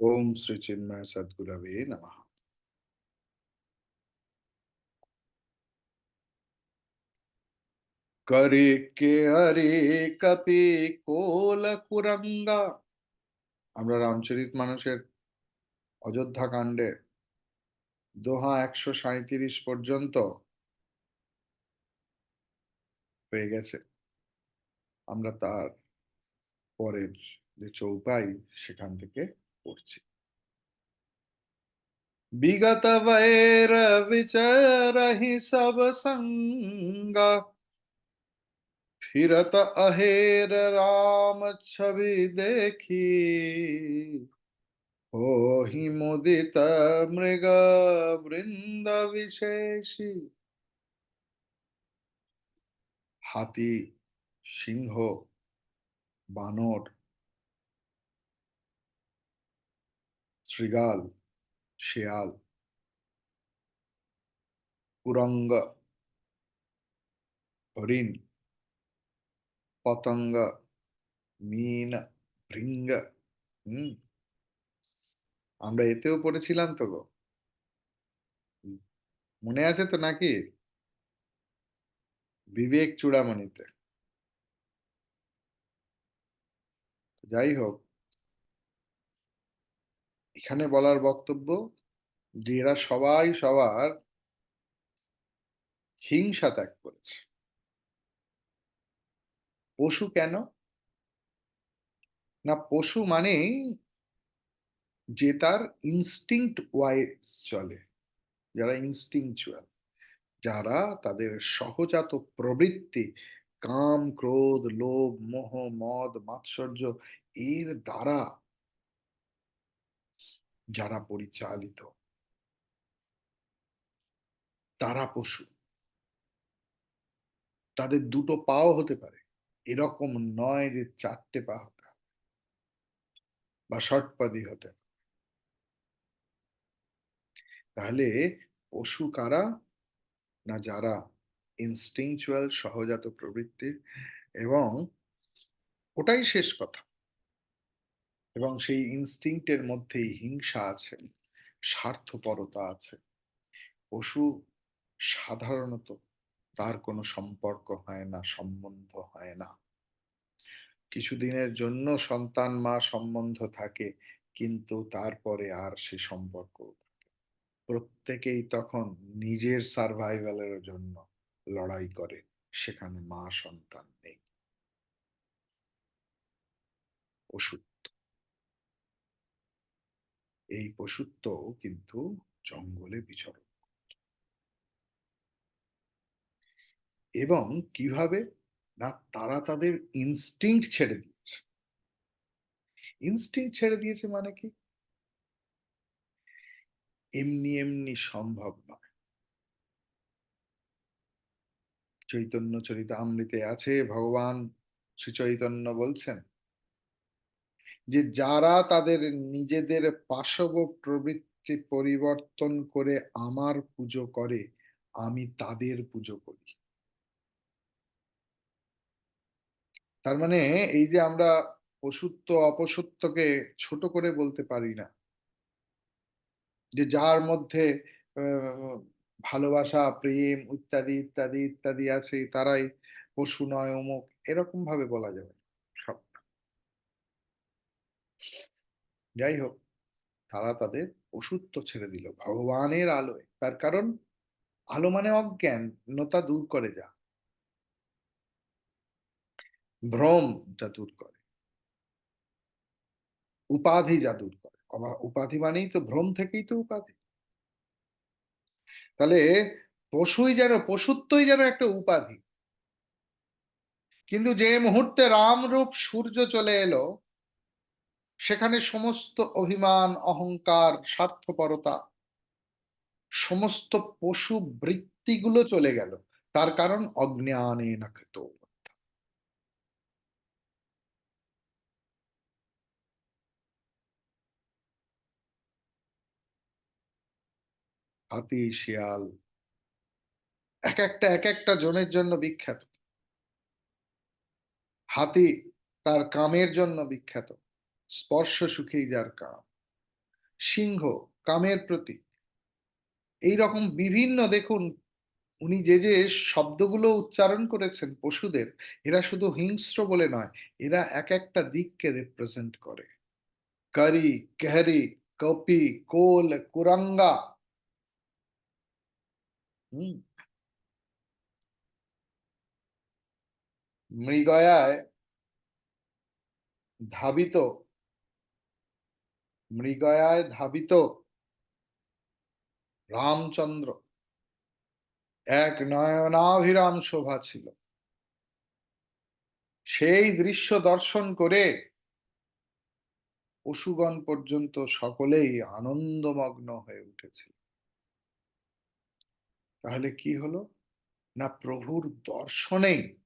ओम श्री चिन्मय सदगुरवे नमः करे के हरे कपি কোল কুরঙ্গা আমরা রামচরিত মানুষের অযোধ্যা কাণ্ডে দোহা একশো সাঁত্রিশ পর্যন্ত হয়ে গেছে আমরা তার পরের যে চৌপাই সেখান থেকে করছি। বিগত বৈর বিচারহি সব সঙ্গা। ফিরত অহের রাম ছবি দেখি। ও হি মুদিত মৃগ বৃন্দ বিশেষী। হাতি, সিংহ, বানর শৃগাল শেয়াল কুরঙ্গ হরিণ, পতঙ্গ, মিন, ভৃঙ্গ, হম? আমরা এতেও পড়েছিলাম তো গো। মনে আছে তো নাকি? বিবেক চূড়ামণিতে। যাই হোক। এখানে বলার বক্তব্য যে এরা সবাই সবার হিংসা ত্যাগ করেছে। পশু কেন? না, পশু মানেই যে তার ইনস্টিংক্ট ওয়াইজ চলে, যারা ইনস্টিংচুয়াল যারা তাদের সহজাত প্রবৃত্তি, কাম, ক্রোধ, লোভ, মোহ, মদ, মাৎসর্য, এর দ্বারা যারা পরিচালিত, তারা পশু। তাদের দুটো পাও হতে পারে। এরকম নয় যে চারটে পা হতে হবে বা ষটপাদি হতে হবে। তাহলে পশু কারা না যারা ইনস্টিংচুয়াল সহজাত প্রবৃত্তির? এবং ওটাই শেষ কথা। এবং সেই ইনস্টিংক্টের মধ্যেই হিংসা আছে, স্বার্থপরতা আছে। পশু সাধারণত তার কোনো সম্পর্ক হয় না, সম্বন্ধ হয় না। কিছুদিনের জন্য সন্তান, মা সম্বন্ধ থাকে, কিন্তু তারপরে আর সে সম্পর্ক প্রত্যেকেই তখন নিজের সার্ভাইভালের জন্য লড়াই করে, সেখানে মা সন্তান নেই। পশুত্ব এই পশুত্ব কিন্তু জঙ্গলে বিচরণ এবং কীভাবে? না, তারা তাদের ইনস্টিংক্ট ছেড়ে দিয়েছে। ইনস্টিংক্ট ছেড়ে দিয়েছে মানে কি? এমনি এমনি সম্ভব নয়। চৈতন্য চরিত আমৃতে আছে, ভগবান শ্রী চৈতন্য বলছেন যে যারা তাদের নিজেদের পাশব প্রবৃত্তি পরিবর্তন করে আমার পুজো করে, আমি তাদের পুজো করি। তার মানে এই যে আমরা পশুত্ব অপসত্বকে ছোট করে বলতে পারি না। যে যার মধ্যে ভালোবাসা, প্রেম ইত্যাদি ইত্যাদি ইত্যাদি আছে, তারাই পশু নয় অমুক এরকম ভাবে বলা যাবে সব যাই হোক, তারা তাদের ওষুধ ছেড়ে দিল, ভগবানের আলোয়। তার কারণ, আলো মানে অজ্ঞান নতা দূর করে যা। ভ্রম যা দূর করে। উপাধি যা দূর করে। উপাধি মানেই তো ভ্রম থেকেই তো উপাধি। তাহলে পশুই যেন, পশুত্বই যেন একটা উপাধি। কিন্তু যে মুহূর্তে রামরূপ সূর্য চলে এলো সেখানে সমস্ত অভিমান, অহংকার, স্বার্থপরতা, সমস্ত পশু বৃত্তিগুলো চলে গেল। তার কারণ অজ্ঞানে নাকৃত হাতি, শিয়াল, এক একটা এক একটা জনের জন্য বিখ্যাত। হাতি তার কামের জন্য বিখ্যাত। স্পর্শ সুখেই যার কাম। সিংহ, কামের প্রতীক। এই রকম বিভিন্ন, দেখুন, উনি যে যে শব্দগুলো উচ্চারণ করেছেন পশুদের, এরা শুধু হিংস্র বলে নয়, এরা এক একটা দিককে রিপ্রেজেন্ট করে। কারি, কেহরি, কপি, কোল, কুরাঙ্গা। মৃগয়ায় ধাবিত মৃগয়ায় ধাবিত রামচন্দ্র। এক নয়নাভিরাম শোভা ছিল। সেই দৃশ্য দর্শন করে পশুগণ পর্যন্ত সকলেই আনন্দমগ্ন হয়ে উঠেছিল। তাহলে কি হলো? না প্রভুর দর্শনেই?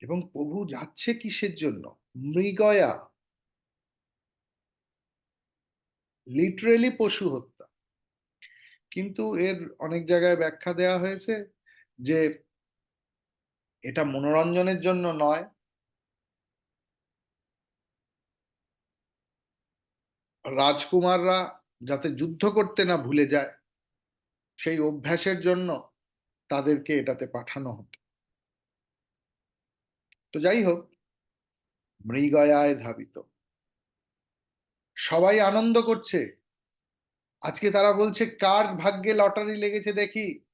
এবং প্রভু যাচ্ছে কিসের জন্য? মৃগয়া লিটারেলি পশু হত্যা। কিন্তু এর অনেক জায়গায় ব্যাখ্যা দেয়া হয়েছে যে এটা মনোরঞ্জনের জন্য নয়। রাজকুমাররা যাতে যুদ্ধ করতে না ভুলে যায়, সেই অভ্যাসের জন্য তাদেরকে এটাতে পাঠানো হতো। তো যাই হোক, মৃগয়ায় ধাবিত। সবাই আনন্দ করছে। আজকে তারা বলছে, কার ভাগ্যে লটারি লেগেছে দেখি?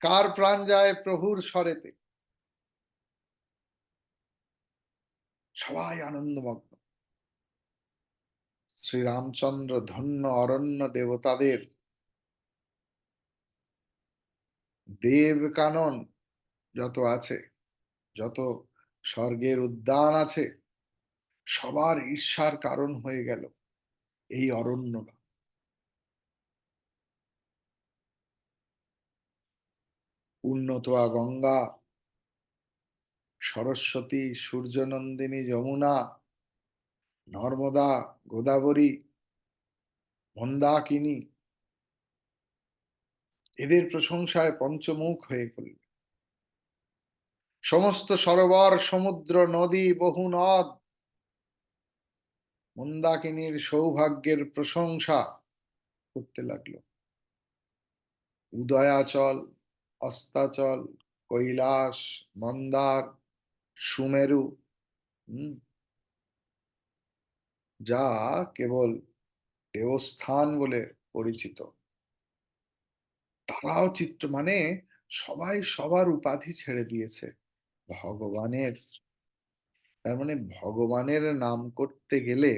কার প্রাণ যায় প্রভুর স্বরেতে? সবাই আনন্দমগ্ন। শ্রীরামচন্দ্র ধন্য অরণ্য দেবতাদের। দেব কানন যত আছে, যত স্বর্গের উদ্যান আছে সবার ঈর্ষার কারণ হয়ে গেল এই অরণ্যরা উন্নতয়া গঙ্গা, সরস্বতী সূর্যনন্দিনী যমুনা, নর্মদা গোদাবরী, মন্দাকিনী, এদের প্রশংসায় পঞ্চমুখ হয়ে পড়ল। সমস্ত সরোবর, সমুদ্র, নদী, বহু নদ মন্দাকিনীর সৌভাগ্যের প্রশংসা করতে লাগল। উদয়াচল, অস্তাচল, কৈলাস, মন্দার, সুমেরু যা কেবল দেবস্থান বলে পরিচিত। তারাও চিত্র মানে সবাই সবার উপাধি ছেড়ে দিয়েছে। ভগবানের তার মানে ভগবানের নাম করতে গেলে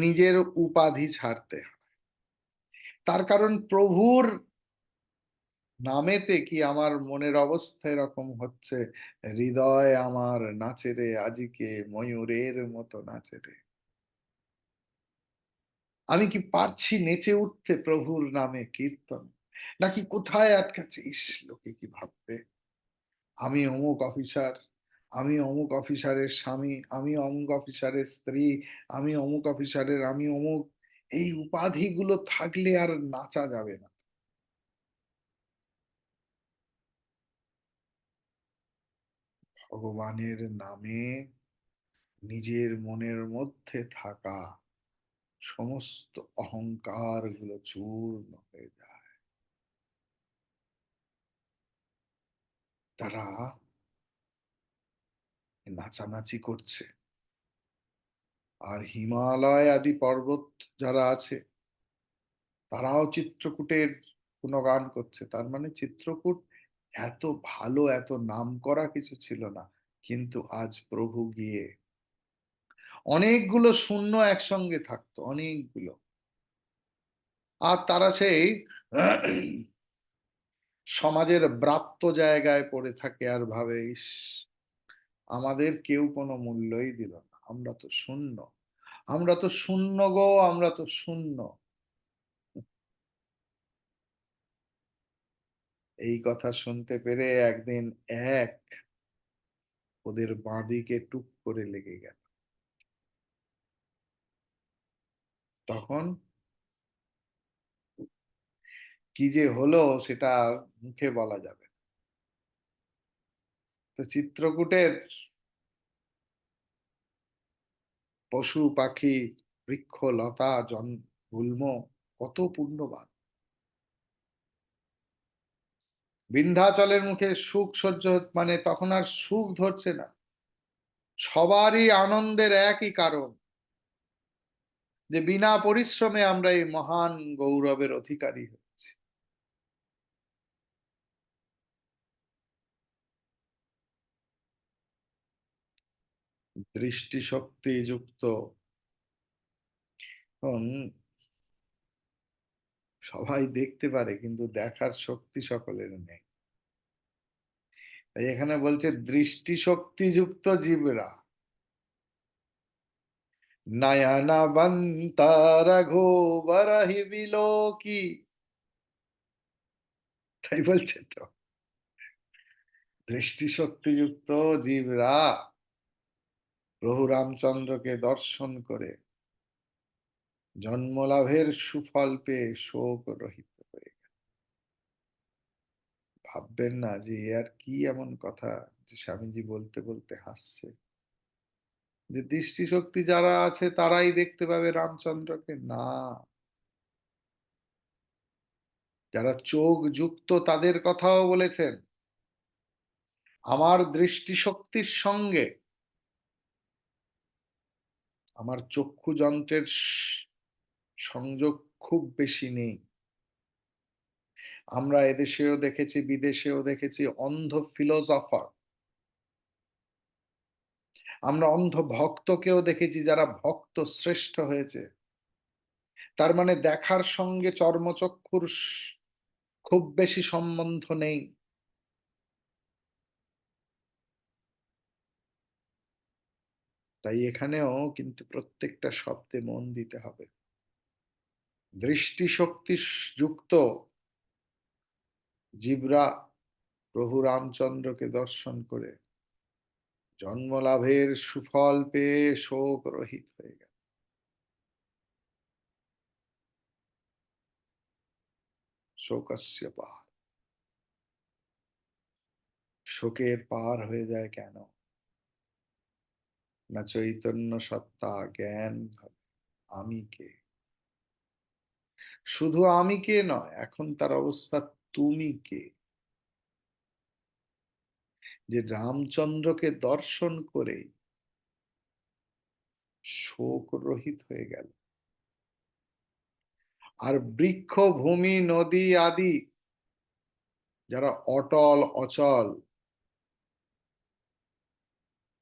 নিজের উপাধি ছাড়তে হয়। তার কারণ প্রভুর নামেতে কি আমার মনের অবস্থা এরকম হচ্ছে? হৃদয় আমার নাচে রে, আজিকে ময়ূরের মতো নাচে রে। আমি কি পারছি নেচে উঠতে প্রভুর নামে কীর্তন? নাকি কোথায় আটকাচ্ছে ইস লোকে কি ভাববে? আমি অমুক অফিসার আমি অমুক অফিসারের স্বামী, আমি অমুক অফিসারের স্ত্রী, আমি অমুক অফিসারের, আমি অমুক, এই উপাধিগুলো থাকলে আর নাচা যাবে না। ভগবানের নামে নিজের মনের মধ্যে থাকা সমস্ত অহংকারগুলো চূর্ণ হয়ে যায়। তারা নাচানাচি করছে। আর হিমালয় আদি পর্বত যারা আছে, তারাও চিত্রকূটের গুণগান করছে। তার মানে চিত্রকূট এত ভালো, এত নাম করা কিছু ছিল না, কিন্তু আজ প্রভু গিয়ে অনেকগুলো শূন্য একসঙ্গে থাকতো, অনেকগুলো। আর তারা সেই সমাজের ব্রাত্য জায়গায় পড়ে থাকে আর ভাবে আমাদের কেউ কোনো মূল্যই দিল না। আমরা তো শূন্য। আমরা তো শূন্য গো, আমরা তো শূন্য। এই কথা শুনতে পেরে একদিন এক ওদের বাঁদিকে টুক করে লেগে গেল। তখন কি যে হলো সেটা মুখে বলা যাবে তো চিত্রকূটের পশু, পাখি, বৃক্ষ, লতা, জন, গুল্ম কত পূর্ণবান। বিন্ধ্যাচলের মুখে সুখ সহ্য মানে তখন আর সুখ ধরছে না। সবারই আনন্দের একই কারণ, যে বিনা পরিশ্রমে আমরা এই মহান গৌরবের অধিকারী হচ্ছি দৃষ্টিশক্তি যুক্ত সবাই দেখতে পারে, কিন্তু দেখার শক্তি সকলের নেই। তাই এখানে বলছে দৃষ্টিশক্তি যুক্ত জীবরা। নয়নাবন্তারঘোবরহি বিলোকি। তাই বলছে তো, দৃষ্টিশক্তিযুক্ত জীবরা। প্রভু রামচন্দ্রকে দর্শন করে জন্মলাভের সুফল পেয়ে শোক রহিত হয়ে গেল। ভাববেন না যে আর কি এমন কথা যে স্বামীজি বলতে বলতে হাসছে। যে দৃষ্টিশক্তি যারা আছে তারাই দেখতে পাবে রামচন্দ্রকে। না। যারা চোখ যুক্ত তাদের কথাও বলেছেন। আমার দৃষ্টিশক্তির সঙ্গে আমার চক্ষু যন্ত্রের সংযোগ খুব বেশি নেই। আমরা এদেশেও দেখেছি, বিদেশেও দেখেছি, অন্ধ ফিলোসফার আমরা অন্ধ ভক্তকেও দেখেছি যারা ভক্ত শ্রেষ্ঠ হয়েছে। তার মানে দেখার সঙ্গে চর্মচক্ষুর খুব বেশি সম্বন্ধ নেই। তাই এখানেও কিন্তু প্রত্যেকটা শব্দে মন দিতে হবে। দৃষ্টিশক্তি যুক্ত জীবরা প্রভু রামচন্দ্রকে দর্শন করে জন্মলাভের সুফল পেয়ে শোক রহিত হয়ে গেল। শোকস্য পার। শোকের পার হয়ে যায় কেন? না চৈতন্য সত্তা, জ্ঞান, আমি কে? শুধু আমি কে নয়, এখন তার অবস্থা তুমি কে? যে রামচন্দ্রকে দর্শন করে শোক রহিত হয়ে গেল। আর বৃক্ষ, ভূমি, নদী আদি যারা অটল, অচল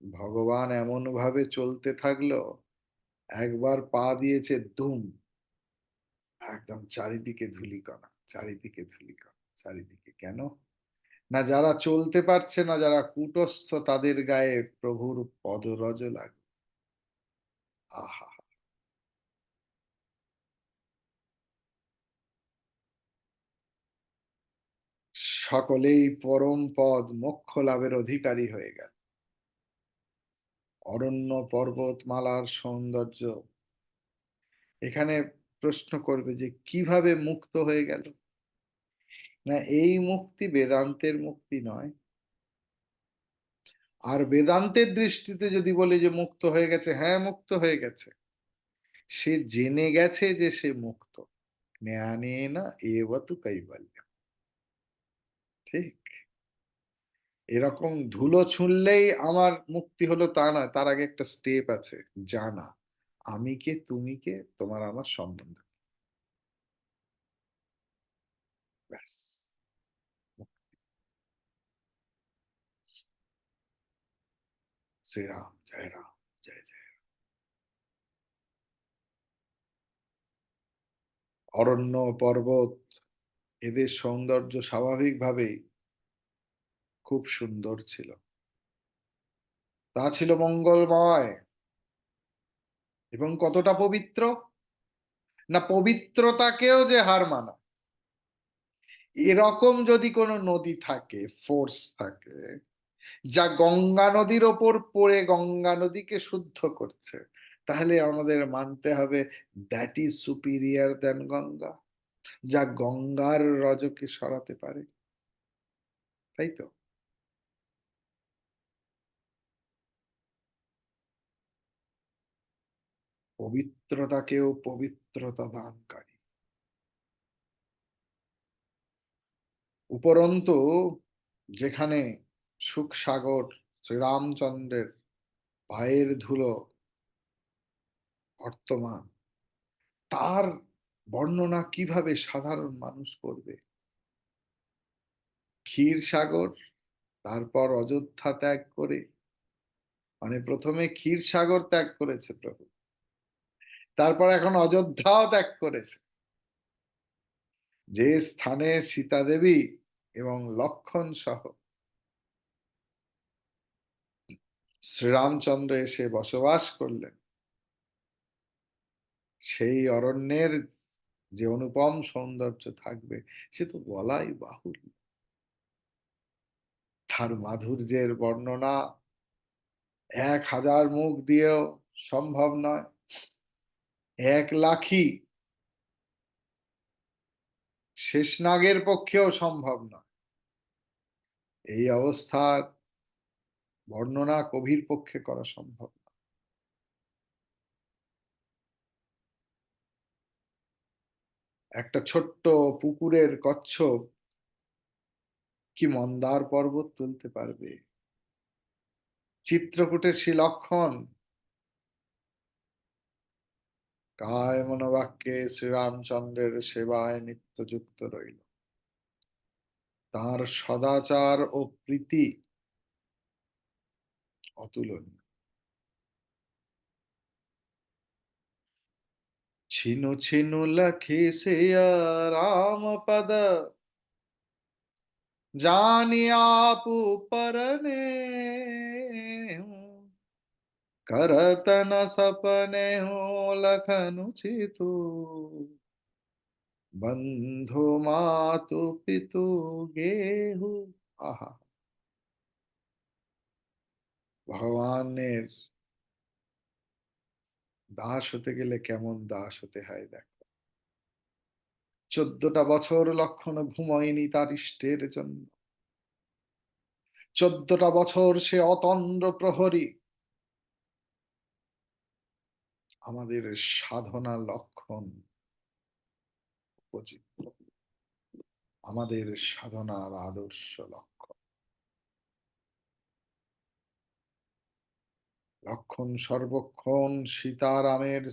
ভগবান এমন ভাবে চলতে থাকল, একবার পা দিয়েছে দুম একদম চারিদিকে ধুলিকণা চারিদিকে ধুলিকণা, চারিদিকে কেন? না যারা চলতে পারছে না, যারা কুটস্থ, তাদের গায়ে প্রভুর পদরজ লাগে আহা! সকলেই পরম পদ, মোক্ষ লাভের অধিকারী হয়ে গেল। অরণ্য পর্বতমালার সৌন্দর্য। এখানে প্রশ্ন করবে যে, কীভাবে মুক্ত হয়ে গেল? না, এই মুক্তি বেদান্তের মুক্তি নয়। আর বেদান্তের দৃষ্টিতে যদি বলে যে, মুক্ত হয়ে গেছে হ্যাঁ মুক্ত হয়ে গেছে। সে জেনে গেছে যে, সে মুক্ত। না এবতু কৈবল্য ঠিক? এরকম ধুলো ছুঁড়লেই আমার মুক্তি হলো তা না তার আগে একটা স্টেপ আছে, জানা। আমি কে, তুমি কে, তোমার আমার সম্বন্ধ ব্যাস। শ্রীরাম জয় রাম, জয় জয় অরণ্য পর্বত, এদের সৌন্দর্য স্বাভাবিকভাবেই খুব সুন্দর ছিল। তা ছিল মঙ্গলময়। এবং কতটা পবিত্র? না, পবিত্রতাকেও যে হার মানা। এরকম যদি কোনো নদী থাকে ফোর্স থাকে, যা গঙ্গা নদীর ওপর পড়ে গঙ্গা নদীকে শুদ্ধ করছে, তাহলে আমাদের মানতে হবে that is superior then Ganga, যা গঙ্গার রজকে সরাতে পারে। তাই তো? পবিত্রতাকেও পবিত্রতা দানকারী। উপরন্তু, যেখানে সুখসাগর শ্রীরামচন্দ্রের পায়ের ধুলো বর্তমান, তার বর্ণনা কীভাবে সাধারণ মানুষ করবে? ক্ষীর সাগর, তারপর অযোধ্যা ত্যাগ করে মানে প্রথমে ক্ষীর সাগর ত্যাগ করেছে প্রভু। তারপর এখন অযোধ্যাও ত্যাগ করেছে। যে স্থানে সীতা দেবী এবং লক্ষণ সহ শ্রীরামচন্দ্র এসে বসবাস করলেন, সেই অরণ্যের যে অনুপম সৌন্দর্য থাকবে, সে তো বলাই বাহুল্য। তার মাধুর্যের বর্ণনা এক হাজার মুখ দিয়েও সম্ভব নয়। এক লাখই শেষনাগের পক্ষেও সম্ভব নয়। এই অবস্থার বর্ণনা কবির পক্ষে করা সম্ভব না। একটা ছোট্ট পুকুরের কচ্ছপ কি মন্দার পর্বত তুলতে পারবে? চিত্রকূটের শিলক্ষণ কায় মনোবাক্যে শ্রীরামচন্দ্রের সেবায় নিত্যযুক্ত রইল তার সদাচার ও প্রীতি অতুলনীয় छिनु छिनु लखी से राम पद जानी आप परने करत કરતન સપને હું લખનું છીતું બંધો માતુ પિતુ ગેહુ આહા ভগবানের দাস হতে গেলে কেমন দাস হতে হয় দেখো চোদ্দটা বছর লক্ষণ ঘুময়নি তার ইষ্টের জন্য। চোদ্দটা বছর সে অতন্দ্র প্রহরী। আমাদের সাধনা লক্ষণ উপযুক্ত আমাদের সাধনার আদর্শ লক্ষণ। লক্ষণ সর্বক্ষণ সীতারামের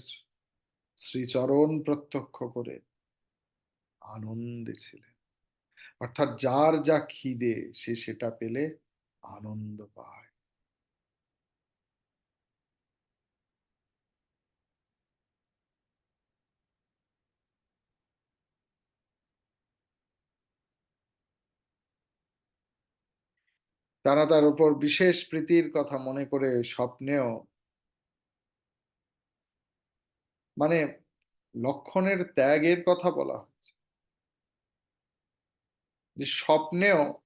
শ্রীচরণ প্রত্যক্ষ করে আনন্দে ছিলেন। অর্থাৎ যার যা খিদে, সে সেটা পেলে আনন্দ পায়। তারা তার উপর বিশেষ প্রীতির কথা মনে করে স্বপ্নেও মানে লক্ষণের ত্যাগের কথা বলা হচ্ছে। যে স্বপ্নেও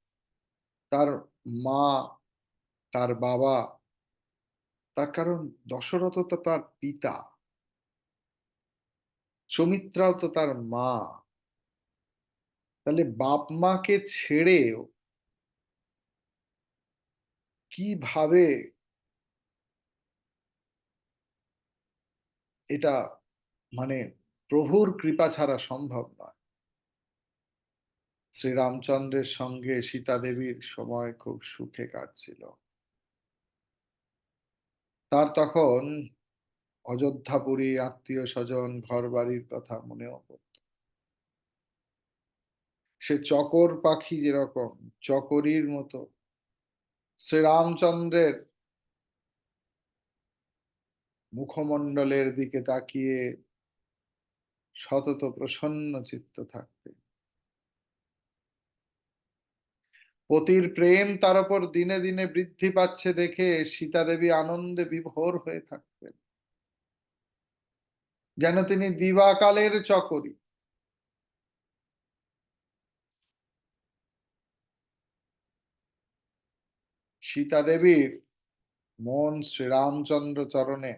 তার মা, তার বাবা, তার কারণ দশরথ তো তার পিতা, সুমিত্রাও তো তার মা। তাহলে বাপ মাকে ছেড়েও কীভাবে এটা মানে প্রভুর কৃপা ছাড়া সম্ভব নয়? শ্রীরামচন্দ্রের সঙ্গে সীতা দেবীর সময় খুব সুখে কাটছিল। তার তখন অযোধ্যাপুরী আত্মীয় স্বজন ঘর বাড়ির কথা মনেও পড়ত। সে চকর পাখি যেরকম, চকরির মতো শ্রীরামচন্দ্রের মুখমণ্ডলের দিকে তাকিয়ে সতত প্রসন্ন চিত্ত থাকতে। পতির প্রেম তার উপর দিনে দিনে বৃদ্ধি পাচ্ছে দেখে সীতা দেবী আনন্দে বিভোর হয়ে থাকতেন। যেন তিনি দিবাকালের চকরি সীতা দেবীর মন শ্রীরামচন্দ্র চরণে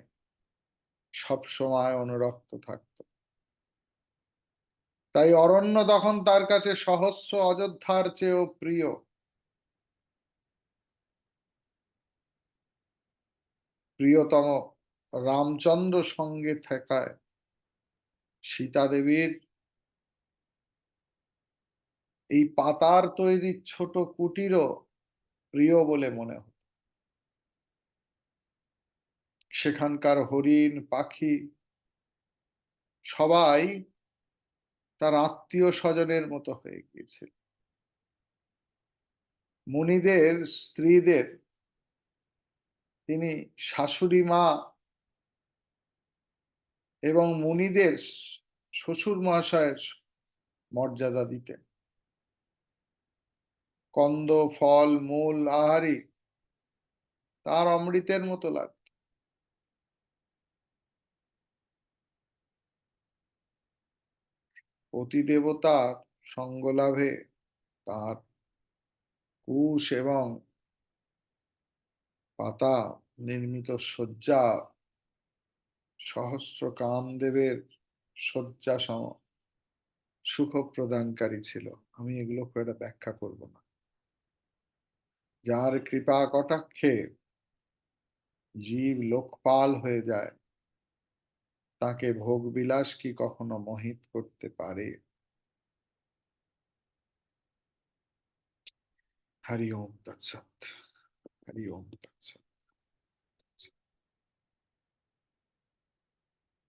সবসময় অনুরক্ত থাকত। তাই অরণ্য তখন তার কাছে সহস্র অযোধ্যার চেয়েও প্রিয়। প্রিয়তম রামচন্দ্র সঙ্গে থাকায় সীতা দেবীর এই পাতার তৈরি ছোট কুটিরও প্রিয় বলে মনে হতো। সেখানকার হরিণ, পাখি, সবাই তার আত্মীয় স্বজনের মতো হয়ে গিয়েছিল। মুনিদের স্ত্রীদের তিনি শাশুড়ি মা এবং মুনিদের শ্বশুর মহাশয়ের মর্যাদা দিতেন। কন্দ, ফল, মূল আহারি তার অমৃতের মতো লাগত। দেবতার সঙ্গলাভে তার কুশ এবং পাতা নির্মিত শয্যা সহস্র কামদেবের শয্যা সম সুখ প্রদানকারী ছিল। আমি এগুলো খুব একটা ব্যাখ্যা করব না। যার কৃপা কটাক্ষে জীব লোকপাল হয়ে যায়, তাকে ভোগ বিলাস কি কখনো মোহিত করতে পারে? হরি ওম তৎসৎ, হরি ওম তৎসৎ।